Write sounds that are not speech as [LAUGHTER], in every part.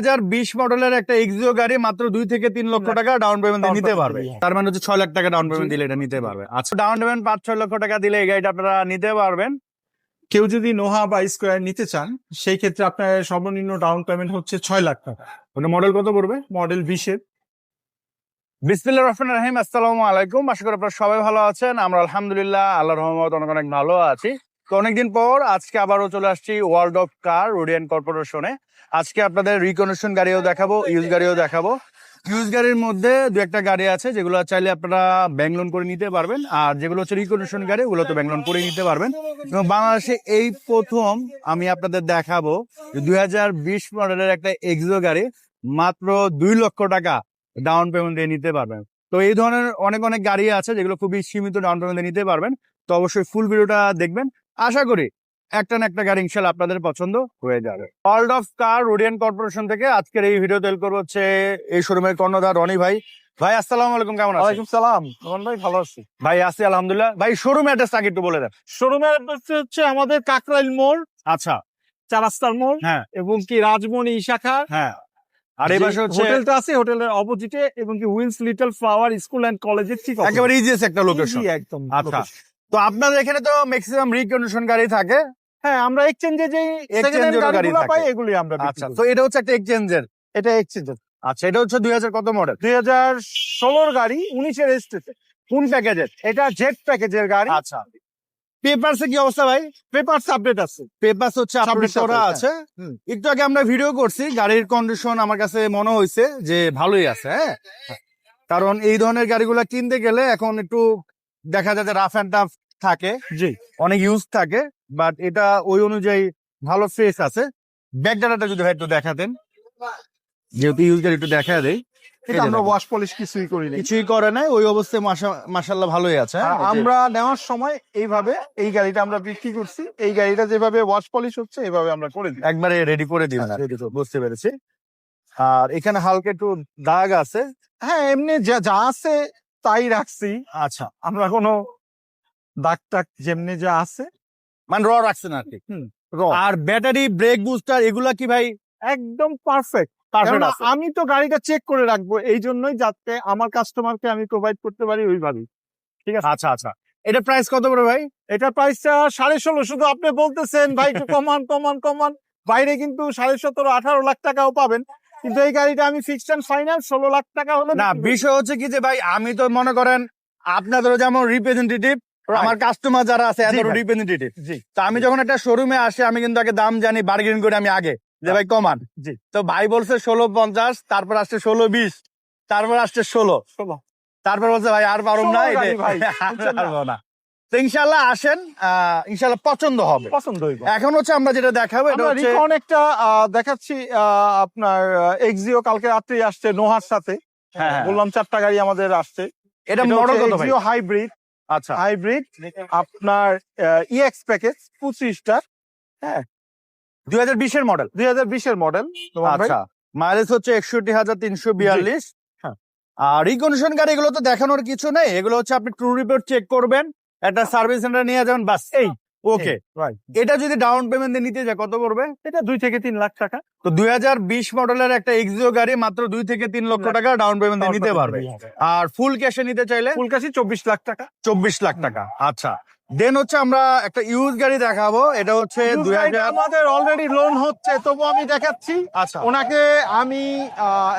হাজার বিশ মডেলের একটা এক্সিও গাড়ি মাত্র দুই থেকে তিন লক্ষ টাকা ডাউন পেমেন্ট নিতে পারবে। তার মানে হচ্ছে ছয় লাখ টাকা ডাউন পেমেন্ট দিলে এটা নিতে পারবে। আচ্ছা ডাউন পেমেন্ট পাঁচ ছয় লক্ষ টাকা দিলে এই গাড়িটা আপনারা নিতে পারবেন। কেউ যদি নোহা বা স্কোয়ার নিতে চান সেই ক্ষেত্রে আপনার সর্বনিম্ন ডাউন পেমেন্ট হচ্ছে ছয় লাখ টাকা। ওটা মডেল কত পড়বে? মডেল বিশের। বিসমিল্লাহির রহমানির রহিম আসসালামু আলাইকুম। আশা করি আপনারা সবাই ভালো আছেন। আমরা আলহামদুলিল্লাহ আল্লাহর রহমত অনেক অনেক ভালো আছি। তো অনেকদিন পর আজকে আবারও চলে আসছি ওয়ার্ল্ড অফ কার রোডিয়ান কর্পোরেশনে আজকে আপনাদের রিকনেকশন গাড়িও দেখাবো ইউজ গাড়িও দেখাবো। ইউজ গাড়ির মধ্যে দু একটা গাড়ি আছে, যেগুলো চাইলে আপনারা ব্যাংক লোন করে নিতে পারবেন। আর যেগুলো হচ্ছে রিকনেকশন গাড়ি, ওগুলো তো ব্যাংক লোন করে নিতে পারবেন। এবং বাংলাদেশে এই প্রথম আমি আপনাদের দেখাবো দুই হাজার বিশ মডেলের একটা এক্সো গাড়ি, মাত্র দুই লক্ষ টাকা ডাউন পেমেন্ট দিয়ে নিতে পারবেন। তো এই ধরনের অনেক অনেক গাড়ি আছে, যেগুলো খুবই সীমিত ডাউন পেমেন্ট নিতে পারবেন। তো অবশ্যই ফুল ভিডিওটা দেখবেন। আশা করি একটা না একটা গাড়ি ইনশাল্লাহ আপনাদের পছন্দ হয়ে যাবে। ওয়ার্ল্ড অফ কার রোডিয়ান কর্পোরেশন থেকে আজকের এই ভিডিও তৈরি করব হচ্ছে এই শোরুমের কর্ণধার রনি ভাই। ভাই আসসালাম আলাইকুম কেমন আছেন? সালাম। রহমান ভাই ভালো আছি। ভাই আছি আলহামদুলিল্লাহ। ভাই শোরুম অ্যাড্রেস আগে একটু বলে দেন। শোরুমের অ্যাড্রেস হচ্ছে আমাদের কাকরাইল মোড় আচ্ছা। চার রাস্তার মোড় হ্যাঁ। এবং কি রাজমণি শাখা। হ্যাঁ। আর এই পাশে হচ্ছে হোটেলটা আছে হোটেলের অপোজিটে এবং কি উইন্স লিটল ফ্লাওয়ার স্কুল এন্ড কলেজের ঠিক। একেবারে একটা লোকেশন একদম আচ্ছা। তো আপনাদের এখানে তো ম্যাক্সিমাম রিকন্ডিশন গাড়ি থাকে। হ্যাঁ আমরা এক্সচেঞ্জে যে এরও গাড়ি পাই এগুলি আমরা আচ্ছা তো এটা হচ্ছে একটা এক্সচেঞ্জের এটা এক্সচেঞ্জ আচ্ছা এটা হচ্ছে দুই হাজার কত মডেল দুই হাজার ষোলোর গাড়ি উনিশের রেজিস্ট্রেশন কোন প্যাকেজের এটা জেট প্যাকেজের গাড়ি। আচ্ছা। পেপারসে কি অবস্থা ভাই? পেপারস আপডেট আছে। পেপারস হচ্ছে আপডেট করা হ্যাঁ। আছে একটু আগে আমরা ভিডিও করছি গাড়ির কন্ডিশন আমার কাছে মনে হয়েছে যে ভালোই আছে হ্যাঁ। কারণ এই ধরনের গাড়িগুলো কিনতে গেলে এখন একটু দেখা যায় যে রাফ অ্যান্ড টাফ থাকে। জি। অনেক ইউজ থাকে বাট এটা ওই অনুযায়ী ভালো ফেস আছে। ব্যাক ডাটাটা যদি ভাই একটু দেখাতেন যেহেতু ইউজ গাড়ি একটু দেখা দেয় এটা আমরা ওয়াশ পলিশ কিছুই করি না কিছুই করে নাই ওই অবস্থায় মাসাল্লাহ ভালোই আছে? আমরা নেওয়ার সময় এইভাবে এই গাড়িটা আমরা বিক্রি করছি। এই গাড়িটা যেভাবে ওয়াশ পলিশ হচ্ছে এইভাবে আমরা করে দিই। একবারে রেডি করে ready তো। বুঝতে পেরেছি। আর এখানে হালকা একটু দাগ আছে। হ্যাঁ এমনি যা যা আছে তাই রাখছি। আচ্ছা। আমরা কোনো দাগ টাক যেমনি যা আছে। মানে র রাখছেন আর কি র আর ব্যাটারি ব্রেক বুস্টার এগুলা কি ভাই একদম পারফেক্ট আমি তো গাড়িটা চেক করে রাখব এই জন্যই যাতে আমার কাস্টমারকে আমি প্রোভাইড করতে পারি ওইভাবেই। ঠিক আছে? আচ্ছা আচ্ছা। এটা প্রাইস কত করে ভাই? এটা প্রাইসটা সাড়ে ষোলো শুধু আপনি বলতেছেন ভাই একটু কমান কমান কমান। বাইরে কিন্তু সাড়ে সতেরো আঠারো লাখ টাকাও পাবেন। কিন্তু এই গাড়িটা আমি ফিক্সড অ্যান্ড ফাইনাল ষোলো লাখ টাকা হলে না বিষয় হচ্ছে কি যে ভাই আমি তো মনে করেন আপনাদেরও যেমন রিপ্রেজেন্টেটিভ আমার কাস্টমার যারা আছে এদের রিপ্রেজেন্টেটিভ তো আমি যখন একটা শোরুমে আসি আমি কিন্তু আগে দাম জানি বার্গেন করে আমি আগে যে ভাই কমান। জি। তো ভাই বলছে ষোলো পঞ্চাশ তারপর আসছে ষোলো বিশ তারপর আসছে ষোলো। তারপর বলছে ভাই আর? [LAUGHS] পারব না। তো ইনশাল্লাহ আসেন আহ, ইনশাল্লাহ পছন্দ হবে। পছন্দ হইব। এখন হচ্ছে আমরা যেটা দেখাবো এটা হচ্ছে আহ, দেখাচ্ছি আপনার এক্সিও কালকে রাত্রি আসছে নোহার সাথে। হ্যাঁ, হ্যাঁ। বললাম চারটা গাড়ি আমাদের আসছে। এটা মডেল কত ভাই? হাইব্রিড আচ্ছা। হাইব্রিড আপনার ইএক্স প্যাকেজ পঁচিশটা। দুই হাজার বিশের মডেল দুই হাজার বিশের মডেল আচ্ছা। মাইলেজ হচ্ছে একষট্টি হাজার তিনশো বিয়াল্লিশ। হ্যাঁ। আর রিকন্ডিশন গাড়ি এগুলো তো দেখানোর কিছু নেই। এগুলো হচ্ছে আপনি ট্রু রিপোর্ট চেক করবেন। একটা সার্ভিস সেন্টার নিয়ে যাবেন বাস। এই। ওকে রাইট এটা যদি ডাউন পেমেন্ট নিতে যায় কত করবে এটা দুই থেকে তিন লাখ টাকা। তো দুই হাজার বিশ মডেলের একটা এক্সিও গাড়ি মাত্র দুই থেকে তিন লক্ষ টাকা ডাউন পেমেন্ট নিতে পারবে। আর ফুল ক্যাশে নিতে চাইলে ফুলকাশি চব্বিশ লাখ টাকা। চব্বিশ লাখ টাকা। আচ্ছা। দেন হচ্ছে আমরা একটা ইউজ গাড়ি দেখাবো। এটা হচ্ছে দুই হাজার আমাদের অলরেডি লোন হচ্ছে তবু আমি দেখাচ্ছি। আচ্ছা। ওনাকে আমি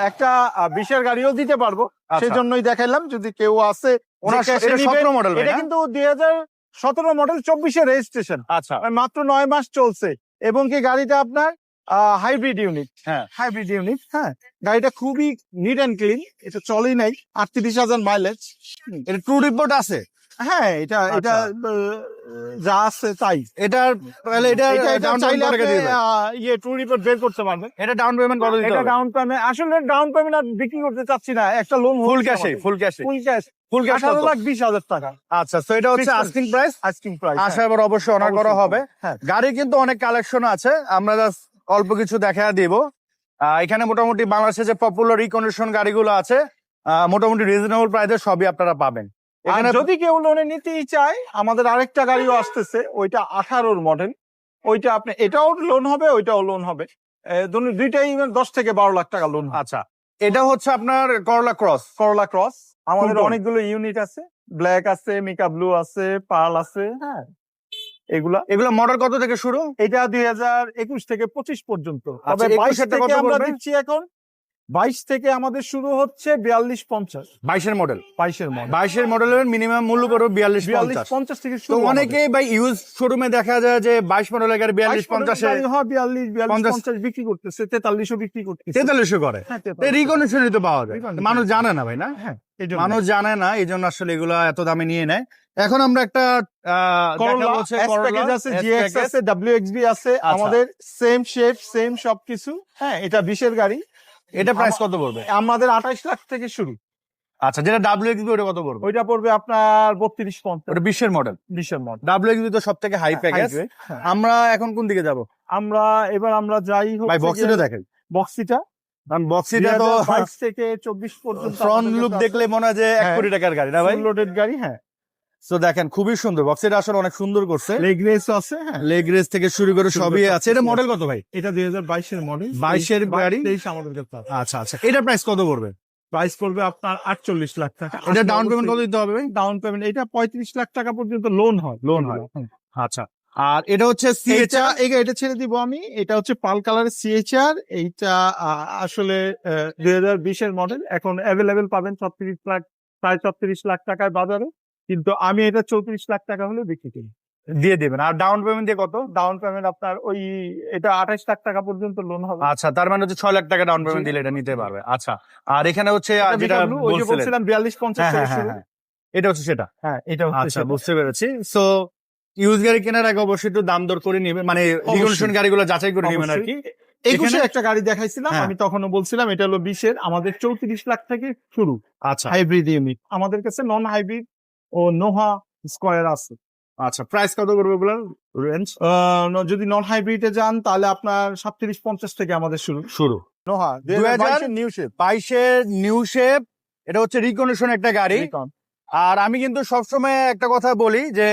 একটা বিশের গাড়িও দিতে পারব। আচ্ছা। সেই জন্যই দেখাইলাম। যদি কেউ আসে ওনার এটা এটা কিন্তু দুই হাজার সতেরো মডেল চব্বিশে রেজিস্ট্রেশন আচ্ছা। মাত্র নয় মাস চলছে। এবং কি গাড়িটা আপনার হাইব্রিড ইউনিট হ্যাঁ। হাইব্রিড ইউনিট হ্যাঁ। গাড়িটা খুবই নিট অ্যান্ড ক্লিন এটা চলেই নাই আটত্রিশ হাজার মাইলেজ এটা ট্রু রিপোর্ট আছে। হ্যাঁ এটা এটা আচ্ছা। যা আছে তাই। এটার তাহলে এটা এটা এটা ডাউন চাইলে ইয়ে ট্রু রিপোর্ট বের করতে পারবেন। এটা ডাউন পেমেন্ট কত দিতে এটা ডাউন পেমেন্ট আসলে ডাউন পেমেন্ট আর বিক্রি করতে চাচ্ছি না। একটা লোন ফুল ক্যাশে ফুল ক্যাশে ফুল ক্যাশ ফুল ক্যাশ আঠারো লাখ বিশ হাজার টাকা। আচ্ছা তো এটা হচ্ছে আস্কিং প্রাইস আইসক্রিম প্রাইস আসার পর অবশ্যই অনার করা হবে। হ্যাঁ। গাড়ি কিন্তু অনেক কালেকশন আছে। আমরা জাস্ট অল্প কিছু দেখা দিব। এখানে মোটামুটি বাংলাদেশে যে পপুলার রিকন্ডিশন গাড়িগুলো আছে মোটামুটি রিজনেবল প্রাইসে সবই আপনারা পাবেন। এখানে যদি কেউ লোনে নিতেই চায় আমাদের আরেকটা গাড়িও আসতেছে ওইটা আঠারোর মডেল ওইটা আপনি এটাও লোন হবে ওইটাও লোন হবে। দুইটাই দশ থেকে বারো লাখ টাকা লোন আচ্ছা এটা হচ্ছে আপনার করলা ক্রস করলা ক্রস আমাদের অনেকগুলো ইউনিট আছে। ব্ল্যাক আছে মিকা ব্লু আছে পার্ল আছে। হ্যাঁ। এগুলা। এগুলো মডেল কত থেকে শুরু? এটা দুই হাজার একুশ থেকে পঁচিশ পর্যন্ত। আচ্ছা, তবে বাইশ থেকে আমরা? দিচ্ছি এখন বাইশ থেকে আমাদের শুরু হচ্ছে বিয়াল্লিশ পঞ্চাশ। বাইশের মডেল বাইশের মডেল বাইশের মডেলের মিনিমাম মূল্য পড়বে বিয়াল্লিশ বিয়াল্লিশ পঞ্চাশ। থেকে শুরু অনেকেই ভাই ইউজ শোরুমে দেখা যায় যে বাইশ মডেলের গাড়ি বিয়াল্লিশ পঞ্চাশে হয় বিয়াল্লিশ বিয়াল্লিশ পঞ্চাশ। বিক্রি করতেছে তেতাল্লিশও বিক্রি করতেছে। তেতাল্লিশশো করে। হ্যাঁ, 43 রিকন্ডিশনই তো পাওয়া যায়। মানুষ জানে না ভাই না? হ্যাঁ মানুষ জানে না এই জন্য আসলে এগুলা এত দামে নিয়ে নেয়। এখন আমরা একটা আছে আচ্ছা। আমাদের সেম শেপ সেম সবকিছু। হ্যাঁ এটা বিশের গাড়ি। এটা প্রাইস কত পড়বে? আমাদের আঠাইশ লাখ থেকে শুরু। আচ্ছা যেটা ডাব্লিউ এক্সবি ওটা কত পড়বে? ওইটা পড়বে আপনার বত্রিশ পঞ্চাশ। ওটা বিশের মডেল বিশের মডেল ডাব্লিউ এক্সবি তো সব থেকে হাই প্যাকেজ হ্যাঁ। আমরা এখন কোন দিকে যাব? আমরা এবার আমরা যাই ভাই বক্সিটা দেখেন। বক্সিটা কারণ বক্সিটা তো বাইশ থেকে চব্বিশ পর্যন্ত ফ্রন্ট লুক দেখলে মনে হয় যে এক হ্যাঁ। কোটি টাকার গাড়ি না ভাই? লোডেড গাড়ি হ্যাঁ। তো দেখেন খুবই সুন্দর। বক্সিটা আসলে অনেক সুন্দর করছে। লেগ রেস আছে হ্যাঁ। লেগ রেস থেকে শুরু করে সবই আছে। এটা মডেল কত ভাই? এটা দুই হাজার বাইশের মডেল 22 এর গাড়ি? আমাদের আচ্ছা আচ্ছা। এটা প্রাইস কত পড়বে? প্রাইস পড়বে আপনার আটচল্লিশ লাখ টাকা। এটা ডাউন পেমেন্ট কত দিতে হবে ডাউন পেমেন্ট এটা পঁয়ত্রিশ লাখ টাকা পর্যন্ত লোন হয় Loan হয়। আচ্ছা। আর এটা হচ্ছে এটা সিএচআর এটা ছেড়ে দিব আমি। এটা হচ্ছে পাল কালারের সিএচআর এইটা আসলে দুই হাজার বিশের মডেল এখন অ্যাভেলেবেল পাবেন ছত্রিশ লাখ প্রায় ছত্রিশ লাখ টাকায় বাজারে। কিন্তু আমি এটা চৌত্রিশ লাখ টাকা হলে বিক্রি করি। দিয়ে দেবেন। আর ডাউন পেমেন্ট দিয়ে কত? ডাউন পেমেন্ট আপনার ওই এটা আঠাশ লাখ টাকা পর্যন্ত লোন হবে। আচ্ছা তার মানে হচ্ছে ছয় লাখ টাকা ডাউন পেমেন্ট। দিলে এটা নিতে পারবে। আচ্ছা আর এখানে হচ্ছে যেটা বলছিলাম বিয়াল্লিশ পঞ্চাশ হ্যাঁ হ্যাঁ হ্যাঁ। এটা হচ্ছে সেটা। হ্যাঁ এটা আচ্ছা বুঝতে পেরেছি। সো ইউজ গাড়ি কেনার আগে অবশ্যই একটু দাম দর করে নেবেন। মানে রিকন্ডিশন গাড়িগুলো যাচাই করে নেবেন আর কি। একুশে একটা গাড়ি দেখাইছিলাম। আমি তখনও বলছিলাম এটা হলো বিশের আমাদের চৌত্রিশ লাখ থেকে শুরু। আচ্ছা। হাইব্রিড ইউনিট আমাদের কাছে নন হাইব্রিড ও নোহা স্কোয়ার আছে। আচ্ছা প্রাইস কত করবে বলেন? রেঞ্জ যদি নন হাইব্রিডে যান তাহলে আপনার সাতত্রিশ পঞ্চাশ থেকে আমাদের শুরু। শুরু। নোহা 2022 নিউ শেপ বাইশের নিউ শেপ এটা হচ্ছে রিকন্ডিশন একটা গাড়ি। আর আমি কিন্তু সবসময় একটা কথা বলি যে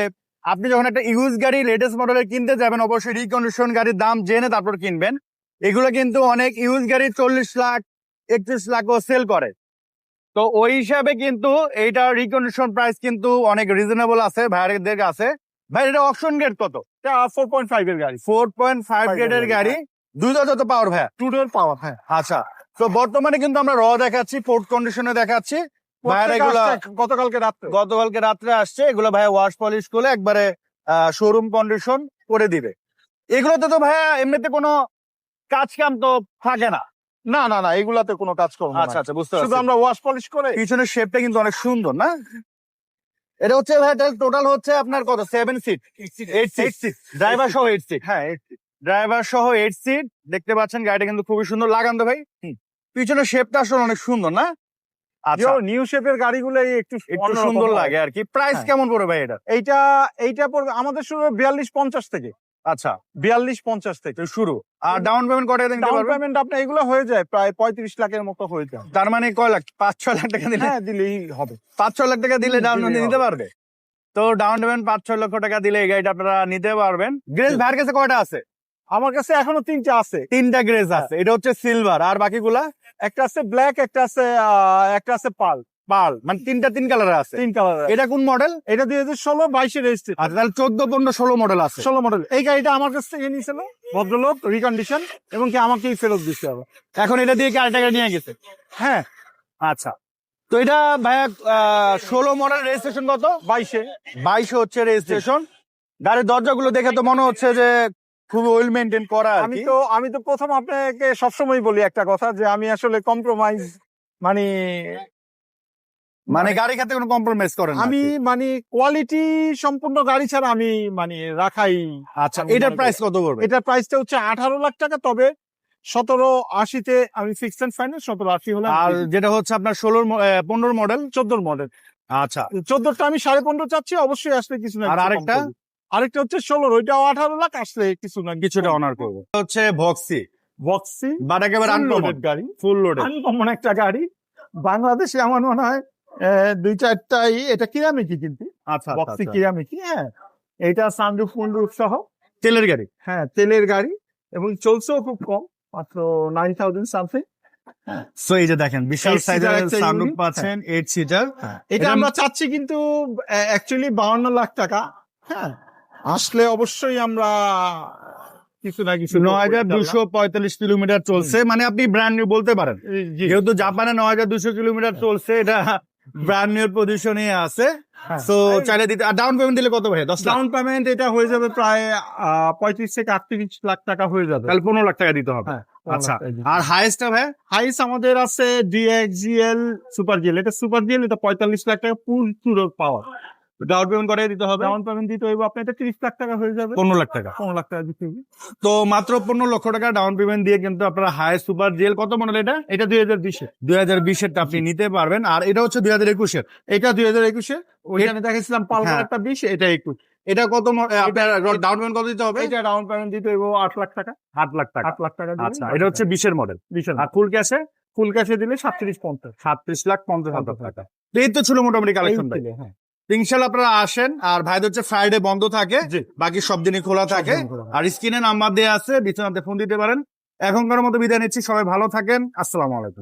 আপনি যখন একটা ইউজ গাড়ি লেটেস্ট মডেলের কিনতে যাবেন অবশ্যই রিকন্ডিশন গাড়ির দাম জেনে তারপর কিনবেন। এগুলো কিন্তু অনেক ইউজ গাড়ি চল্লিশ লাখ একত্রিশ লাখও সেল করে। তো ওই হিসাবে কিন্তু এইটা রিকন্ডিশন প্রাইস কিন্তু অনেক রিজনেবল আছে ভাইয়াদের আছে ভাই এটা অপশন গেট কত? ফোর পয়েন্ট ফাইভ এর গাড়ি। ফোর পয়েন্ট ফাইভ গ্রেডের গাড়ি। দুই যত পাওয়ার ভাইয়া? টু ডোর পাওয়ার হ্যাঁ। আচ্ছা তো বর্তমানে কিন্তু আমরা র দেখাচ্ছি পোর্ট কন্ডিশনে দেখাচ্ছি। ভাইয়ার প্রত্যেক গতকালকে রাত্রে। গতকালকে রাত্রে আসছে এগুলো ভাইয়া ওয়াশ পলিশ করে একবারে শোরুম কন্ডিশন করে দিবে। এগুলোতে তো ভাইয়া এমনিতে কোনো কাজ কাম তো থাকে না। না না না এগুলাতে কোনো কাজ করব আচ্ছা আচ্ছা বুঝতে শুধু পারছি। আমরা ওয়াশ পলিশ করে পিছনের শেপটা কিন্তু অনেক সুন্দর না? এটা হচ্ছে ভাই টোটাল হচ্ছে আপনার কত? Seven seat eight seat driver সহ এইট সিট হ্যাঁ ড্রাইভার সহ এইট সিট দেখতে পাচ্ছেন গাড়িটা কিন্তু খুবই সুন্দর। লাগান তো ভাই। পিছনের শেপটা আসলে অনেক সুন্দর না? আচ্ছা। নিউ শেপের গাড়িগুলো একটু একটু সুন্দর লাগে আর কি। প্রাইস হ্যাঁ। কেমন পড়বে ভাই এটা? এইটা এইটা পড়বে আমাদের শুরু বিয়াল্লিশ পঞ্চাশ থেকে। আচ্ছা বিয়াল্লিশ পঞ্চাশ থেকে শুরু। আর ডাউন পেমেন্ট কত টাকা দিতে ডাউন পেমেন্ট আপনার এগুলো হয়ে যায় প্রায় পঁয়ত্রিশ লাখের মতো হয়ে যায়। তার মানে কয় লাখ? পাঁচ ছয় লাখ টাকা দিলে? হ্যাঁ দিলেই হবে। পাঁচ ছয় লাখ টাকা দিলে ডাউন নিতে পারবে? তো ডাউন পেমেন্ট পাঁচ ছয় লক্ষ টাকা দিলে এই গাড়িটা আপনারা নিতে পারবেন। গ্রেস ভাইয়ের কাছে কয়টা আছে? আমার কাছে এখনও তিনটা আছে। তিনটা গ্রেস আছে এটা হচ্ছে সিলভার আর বাকিগুলা? একটা আছে ব্ল্যাক একটা আছে একটা আছে পাল। পাল মানে তিনটা তিন কালার আছে। তিন কালার এটা কোন মডেল এটা দুই হাজার ষোলো বাইশে রেজিস্ট্রি আচ্ছা তাহলে চোদ্দ পনেরো ষোলো মডেল আছে। ষোলো মডেল এই গাড়িটা আমার কাছ থেকে নিয়েছিল ভদ্রলোক রিকন্ডিশন এবং কি আমাকেই ফেরত দিতে হবে এখন এটা দিয়ে কি আরেকটা গাড়ি নিয়ে গেছে? হ্যাঁ। আচ্ছা। তো এটা ভাইয়া ষোলো মডেল রেজিস্ট্রেশন কত? বাইশে। বাইশে হচ্ছে রেজিস্ট্রেশন গাড়ির দরজাগুলো দেখে তো মনে হচ্ছে যে খুব ওয়েল মেনটেন করা আর আমি তো আমি তো প্রথম আপনাকে সবসময় বলি একটা কথা যে আমি আসলে কম্প্রোমাইজ মানে মানে গাড়ি খাতে কোনো কম্প্রোমাইজ করেন আমি মানে কোয়ালিটি সম্পূর্ণ গাড়ি ছাড়া আমি মানে রাখাই আচ্ছা এটার প্রাইস কত পড়বে? এটার প্রাইসটা হচ্ছে আঠারো লাখ টাকা তবে সতেরো আশিতে আমি ফিক্সড এন্ড ফাইন্যান্স সতেরো আশি হলে আর যেটা হচ্ছে আপনার ষোলোর পনেরো মডেল চোদ্দোর মডেল আচ্ছা। চোদ্দোটা আমি সাড়ে পনেরো চাচ্ছি অবশ্যই আসলে কিছু না আর আরেকটা? আরেকটা হচ্ছে ষোলোর ওইটাও আঠারো লাখ আসলে কিছু না কিছুটা অনার করব। হচ্ছে ভক্সি বক্সি বাট একেবারে আনকমন গাড়ি। ফুল লোডেড আনকমন একটা গাড়ি। বাংলাদেশে আমার মনে হয় দুই চারটাই এটা কিরামিকি কিন্তু। আচ্ছা বক্সি কিরামিকি হ্যাঁ। এটা সানরুফ ফুনরুফ সহ। তেলের গাড়ি? হ্যাঁ তেলের গাড়ি এবং চলছেও খুব কম মাত্র নাইন থাউজেন্ড সামথিং সো এই যে দেখেন বিশাল সাইজের সানরুফ পাচ্ছেন এইট সিটার এটা এটা- আমরা চাচ্ছি কিন্তু অ্যাকচুয়ালি বাউন্ন লাখ টাকা। হ্যাঁ। আসলে অবশ্যই আমরা কিছু না কিছু নয় হাজার দুশো পঁয়তাল্লিশ কিলোমিটার চলছে মানে আপনি ব্র্যান্ড নিউ বলতে পারেন। যেহেতু জাপানে নয় হাজার দুশো কিলোমিটার চলছে এটা ব্র্যান্ড নিউ পজিশনে আছে। সো চাইলে দিতে আর ডাউন পেমেন্ট দিলে কত ভাই দশ ডাউন পেমেন্ট এটা হয়ে যাবে প্রায় পঁয়ত্রিশ থেকে আটত্রিশ লাখ টাকা হয়ে যাবে। তাহলে পনেরো লাখ টাকা দিতে হবে। হ্যাঁ আচ্ছা। আর হাইস্টটা ভাই হাইস্ট আমাদের আছে ডিএক্সজিএল সুপার জিএল এটা সুপার জিএল এটা পঁয়তাল্লিশ লাখ টাকা পুরো পাওয়ার ডাউন পেমেন্ট করে দিতে হবে? ডাউন পেমেন্ট দিতে হইব আপনার এটা তিরিশ লাখ টাকা হয়ে যাবে। পনেরো লাখ টাকা। পনেরো লাখ টাকা দিতে হবে তো মাত্র পনেরো লক্ষ টাকা ডাউন পেমেন্ট দিয়ে কিন্তু আপনারা হাই সুপার জেল কত মডেল এটা? এটা দুই হাজার বিশে। দুই হাজার বিশেরটা আপনি নিতে পারবেন। আর এটা হচ্ছে দুই হাজার একুশের। এটা দুই হাজার একুশে ওইখানে দেখেছিলাম হ্যাঁ। একটা বিশ এটা একুশ। এটা কত আপনার ডাউন পেমেন্ট কত দিতে হবে? এটা ডাউন পেমেন্ট দিতে হইব আট লাখ টাকা। আট লাখ টাকা। আট লাখ টাকা আচ্ছা এটা হচ্ছে বিশের মডেল বিশাল আর ফুল ক্যাশে ফুল ক্যাশে দিলে সাতত্রিশ পঞ্চাশ। সাতত্রিশ লাখ পঞ্চাশ হাজার টাকা। তো এই তো ছিল মোটামুটি কালেকশন হ্যাঁ। ইনশাল্লাহ আপনারা আসেন আর ভাইদের হচ্ছে ফ্রাইডে বন্ধ থাকে বাকি সব দিনই খোলা থাকে। দিনই খোলা থাকে। আর স্ক্রিনে নাম্বার দেওয়া আছে বিছানাতে ফোন দিতে পারেন। এখনকার মতো বিদায় নিচ্ছি সবাই ভালো থাকেন আসসালামু আলাইকুম।